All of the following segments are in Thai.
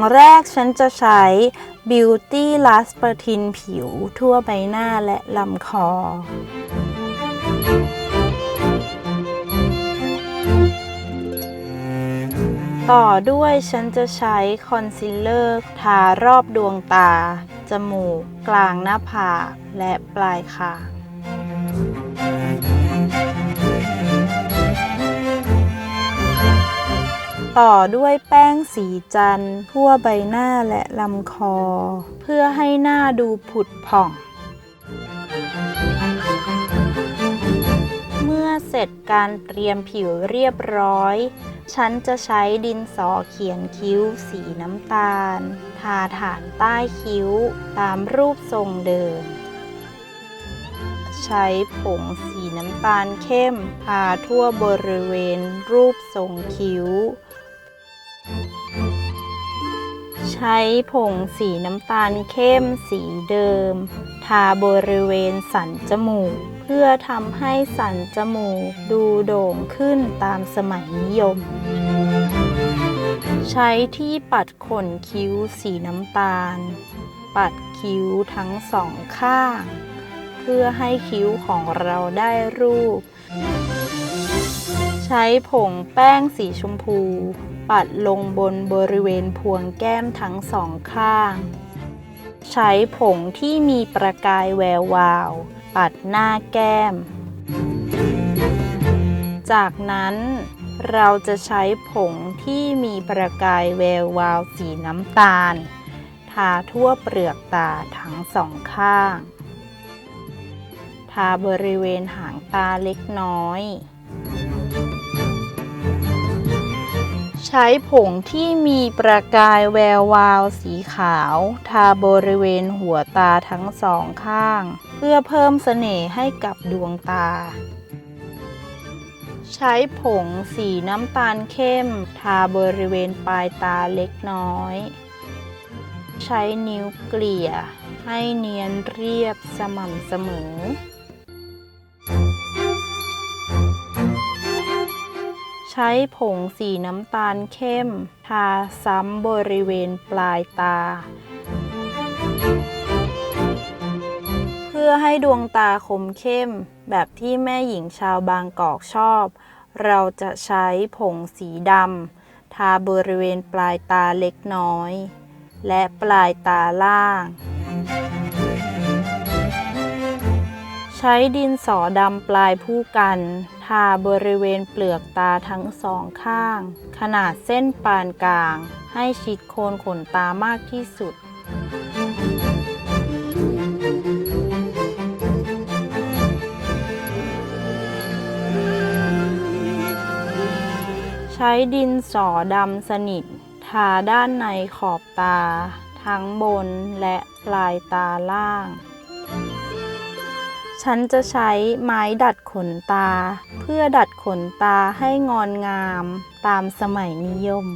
สิ่งแรกฉันจะใช้ Beauty l a s p e r t i n ผิวทั่วใบหน้าและลำคอ ต่อด้วยฉันจะใช้คอนซีลเลอร์ทารอบดวงตา จมูก กลางหน้าผากและปลายคาง ต่อด้วยแป้งสีจันทร์ทั่วใบหน้าและลำคอ เพื่อให้หน้าดูผุดผ่อง เมื่อเสร็จการเตรียมผิวเรียบร้อย ฉันจะใช้ดินสอเขียนคิ้วสีน้ำตาล ทาฐานใต้คิ้วตามรูปทรงเดิม ใช้ผงสี น้ำตาลเข้มทาทั่วบริเวณรูปทรงคิ้ว ใช้ผงสีน้ำตาลเข้มสีเดิม ทาบริเวณสันจมูก เพื่อทำให้สันจมูกดูโด่งขึ้นตามสมัยนิยม ใช้ที่ปัดขนคิ้วสีน้ำตาล ปัดคิ้วทั้งสองข้าง เพื่อให้คิ้วของเราได้รูป ใช้ผงแป้งสีชมพู ปัดลงบนบริเวณพวงแก้มทั้งสองข้าง ใช้ผงที่มีประกายแวววาว ปัดหน้าแก้ม จากนั้นเราจะใช้ผงที่มีประกายแวววาวสีน้ำตาล ทาทั่วเปลือกตาทั้งสองข้าง ทาบริเวณหางตาเล็กน้อย ใช้ผงที่มีประกายแวววาวสีขาว ทาบริเวณหัวตาทั้งสองข้าง เพื่อเพิ่มเสน่ห์ให้กับดวงตา ใช้ผงสีน้ำตาลเข้ม ทาบริเวณปลายตาเล็กน้อยใช้นิ้วเกลี่ย ให้เนียนเรียบสม่ำเสมอ ช้ผงสีน้ำตาลเข้ม ทาซ้ำบริเวณปลายตา เพื่อให้ดวงตาคมเข้ม แบบที่แม่หญิงชาวบางกอกชอบ เราจะใช้ผงสีดำทาบริเวณปลายตาเล็กน้อย และปลายตาล่าง ใช้ดินสอดำปลายผู้กัน ทาบริเวณเปลือกตาทั้งสองข้าง ขนาดเส้นปานกลาง ให้ชิดโคนขนตามากที่สุด ใช้ดินสอดำสนิท ทาด้านในขอบตา ทั้งบนและปลายตาล่าง ฉันจะใช้ไม้ดัดขนตา เพื่อดัดขนตาให้งอนงามตามสมัยนิยม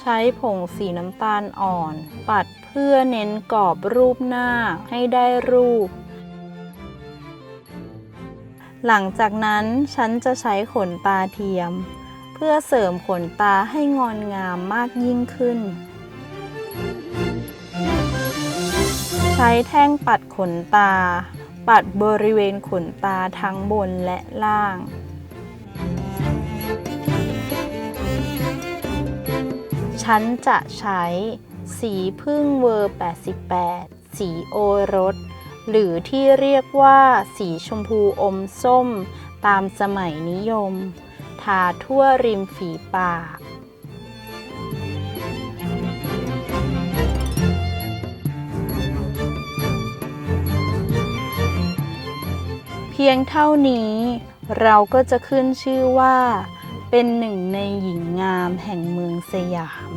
ใช้ผงสีน้ำตาลอ่อน ปัดเพื่อเน้นกรอบรูปหน้าให้ได้รูป หลังจากนั้นฉันจะใช้ขนตาเทียม เพื่อเสริมขนตาให้งอนงามมากยิ่งขึ้น ใช้แท่งปัดขนตา ปัดบริเวณขนตาทั้งบนและล่าง ฉันจะใช้สีพึ่งเวอร์ 88 สีโอรส หรือที่เรียกว่าสีชมพูอมส้ม ตามสมัยนิยม ทาทั่วริมฝีปาก พียงเท่านี้เราก็จะขึ้นชื่อว่า เป็นหนึ่งในหญิงงามแห่งเมืองสยาม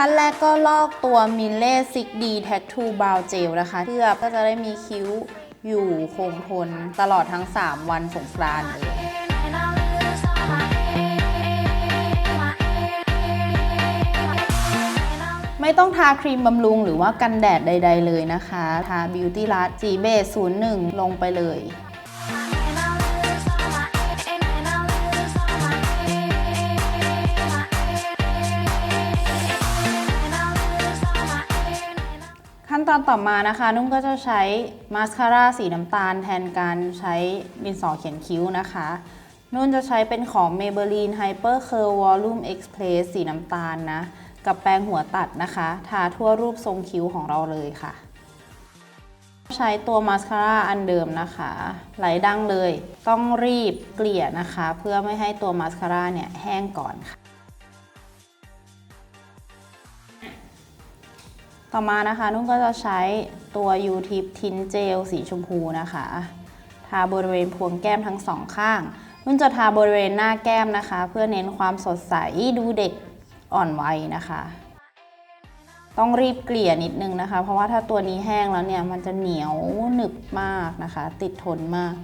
ขั้นแรกก็ลอกตัวมิเล่ซิกดีแท็กทูบราวเจลนะคะ เพื่อก็จะได้มีคิ้วอยู่คงทนตลอดทั้ง 3 วันสงกรานต์เลยไม่ต้องทาครีมบำรุงหรือว่ากันแดดใด ๆ เลยนะคะ ทา Beauty l u s จีเบส01 ลงไปเลย อนต่อมานะคะ นุ่มก็จะใช้มาสคาร่าสีน้ำตาลแทนการใช้ดินสอเขียนคิ้วนะคะ นุ่นจะใช้เป็นของ Maybelline Hyper Curl Volume Express สีน้ำตาลนะ กับแปรงหัวตัดนะคะ ทาทั่วรูปทรงคิ้วของเราเลยค่ะ ใช้ตัวมาสคาร่าอันเดิมนะคะ ไหลดังเลย ต้องรีบเกลี่ยนะคะ เพื่อไม่ให้ตัวมาสคาร่าเนี่ยแห้งก่อนค่ะ ต่อมานะคะนุ่นก็จะใช้ตัว U-Tip Tint Gel สีชมพูนะคะ ทาบริเวณพวงแก้มทั้งสองข้าง นุ่นจะทาบริเวณหน้าแก้มนะคะ เพื่อเน้นความสดใสดูเด็กอ่อนวัยนะคะ ต้องรีบเกลี่ยนิดนึงนะคะ เพราะว่าถ้าตัวนี้แห้งแล้วเนี่ยมันจะเหนียวหนึบมากนะคะ ติดทนมาก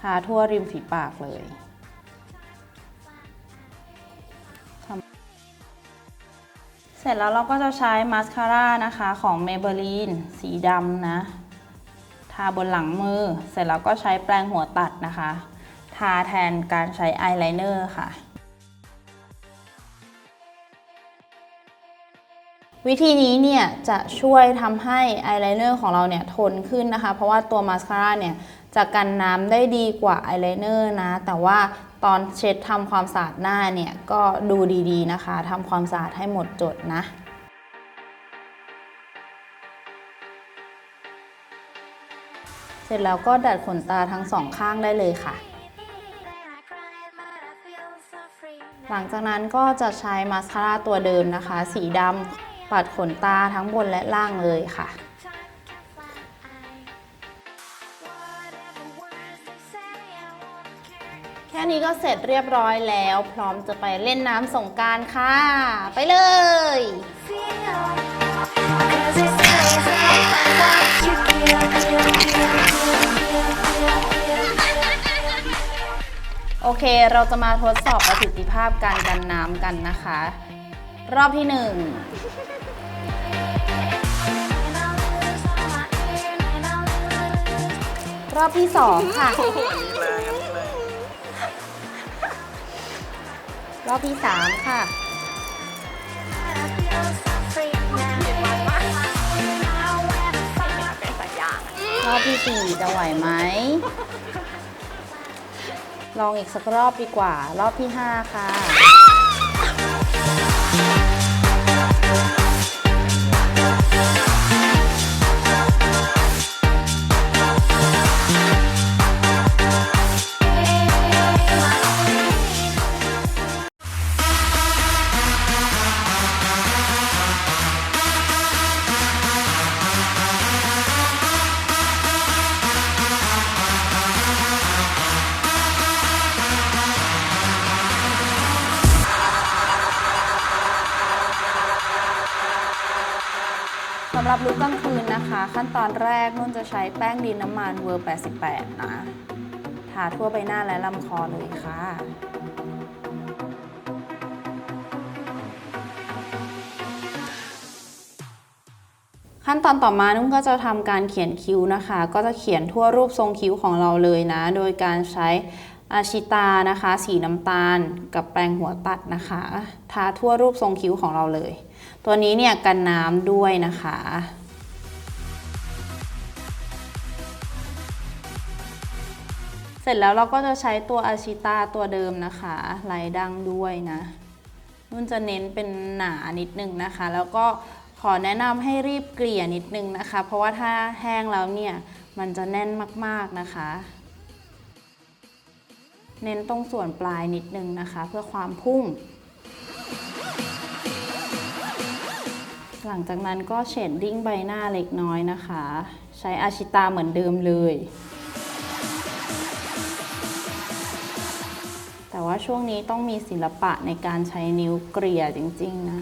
ทาทั่วริมฝีปากเลย เสร็จแล้วเราก็จะใช้มาสคาร่านะคะของ Maybelline สีดำนะ ทาบนหลังมือ เสร็จแล้วก็ใช้แปรงหัวตัดนะคะ ทาแทนการใช้อายไลเนอร์ค่ะ วิธีนี้เนี่ยจะช่วยทำให้อายไลเนอร์ของเราเนี่ยทนขึ้นนะคะ เพราะว่าตัวมาสคาร่าเนี่ยจะกันน้ำได้ดีกว่าอายไลเนอร์นะ แต่ว่า ตอนเช็ดทำความสะอาดหน้าเนี่ยก็ดูดีๆนะคะทำความสะอาดให้หมดจดนะเสร็จแล้วก็ดัดขนตาทั้งสองข้างได้เลยค่ะ หลังจากนั้นก็จะใช้มาสคาร่าตัวเดิมนะคะ สีดำปัดขนตาทั้งบนและล่างเลยค่ะ นี้ก็เสร็จเรียบร้อยแล้ว พร้อมจะไปเล่นน้ำสงการค่ะ ไปเลยโอเค เราจะมาทดสอบประสิทธิภาพการกันน้ำกันนะคะ รอบที่หนึ่งรอบที่สองค่ะ อบที่สามค่ะ รอบที่สี่จะไหวไหม ลองอีกสักรอบดีกว่า รอบที่ห้าค่ะำหรับลุกกลางคืนนะคะ ขั้นตอนแรกนุ่นจะใช้แป้งดินน้ำมันเวอร์ 88 นะ ทาทั่วใบหน้าและลำคอเลยค่ะขั้นตอนต่อมานุ่นก็จะทำการเขียนคิ้วนะคะ ก็จะเขียนทั่วรูปทรงคิ้วของเราเลยนะ โดยการใช้ อาชิตานะคะ สีน้ำตาลกับแปรงหัวตัดนะคะทาทั่วรูปทรงคิ้วของเราเลย ตัวนี้เนี่ยกันน้ำด้วยนะคะเสร็จแล้วเราก็จะใช้ตัวอาชิตาตัวเดิมนะคะลายดังด้วยนะนุ่นจะเน้นเป็นหนานิดนึงนะคะ แล้วก็ขอแนะนำให้รีบเกลี่ยนิดนึงนะคะ เพราะว่าถ้าแห้งแล้วเนี่ยมันจะแน่นมากๆนะคะ เน้นตรงส่วนปลายนิดนึงนะคะ เพื่อความพุ่ง หลังจากนั้นก็เชดดิ้งใบหน้าเล็กน้อยนะคะ ใช้อาชิตาเหมือนเดิมเลย แต่ว่าว่าช่วงนี้ต้องมีศิลปะในการใช้นิ้วเกลี่ยจริง ๆ นะ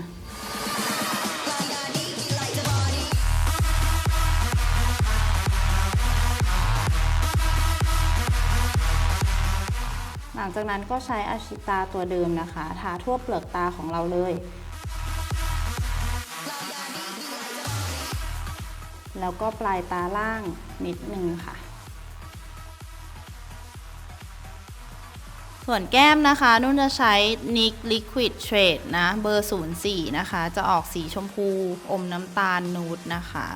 จากนั้นก็ใช้อาชิตาตัวเดิมนะคะ ทาทั่วเปลือกตาของเราเลย แล้วก็ปลายตาล่างนิดนึงค่ะ ส่วนแก้มนะคะ นุ่นจะใช้ NYX Liquid Shade นะ เบอร์ 04 นะคะ จะออกสีชมพู อมน้ำตาลนูดนะคะ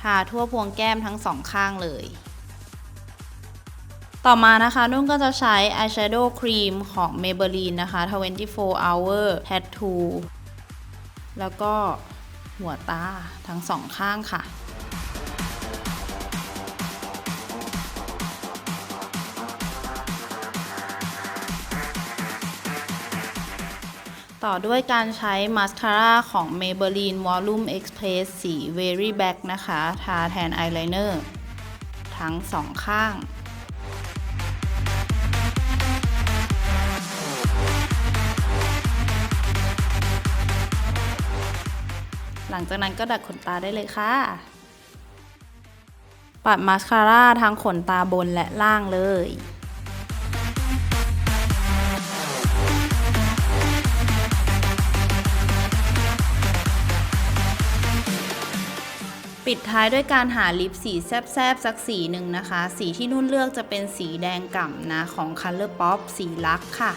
ทาทั่วพวงแก้มทั้งสองข้างเลย ต่อมานะคะนุ่นก็จะใช้ eyeshadow cream ของ Maybelline นะคะ 24 hour tattoo แล้วก็หัวตาทั้งสองข้างค่ะต่อด้วยการใช้มาสคาร่าของ Maybelline Volume Express สี Very Black นะคะ ทาแทนอายไลเนอร์ทั้งสองข้าง หลังจากนั้นก็ดัดขนตาได้เลยค่ะ ปัดมาสคาร่าทั้งขนตาบนและล่างเลยปิดท้ายด้วยการหาลิปสีแซบๆ สักสีหนึ่งนะคะ สีที่นุ่นเลือกจะเป็นสีแดงก่ำนะ ของ Color Pop สีลักค่ะ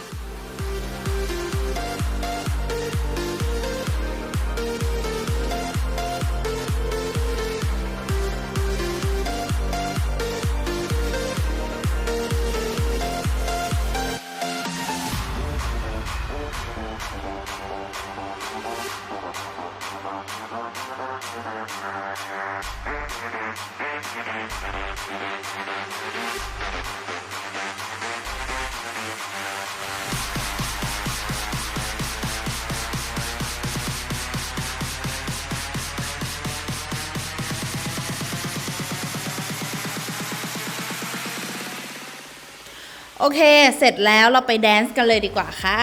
โอเค เสร็จแล้วเราไปแดนซ์กันเลยดีกว่าค่ะ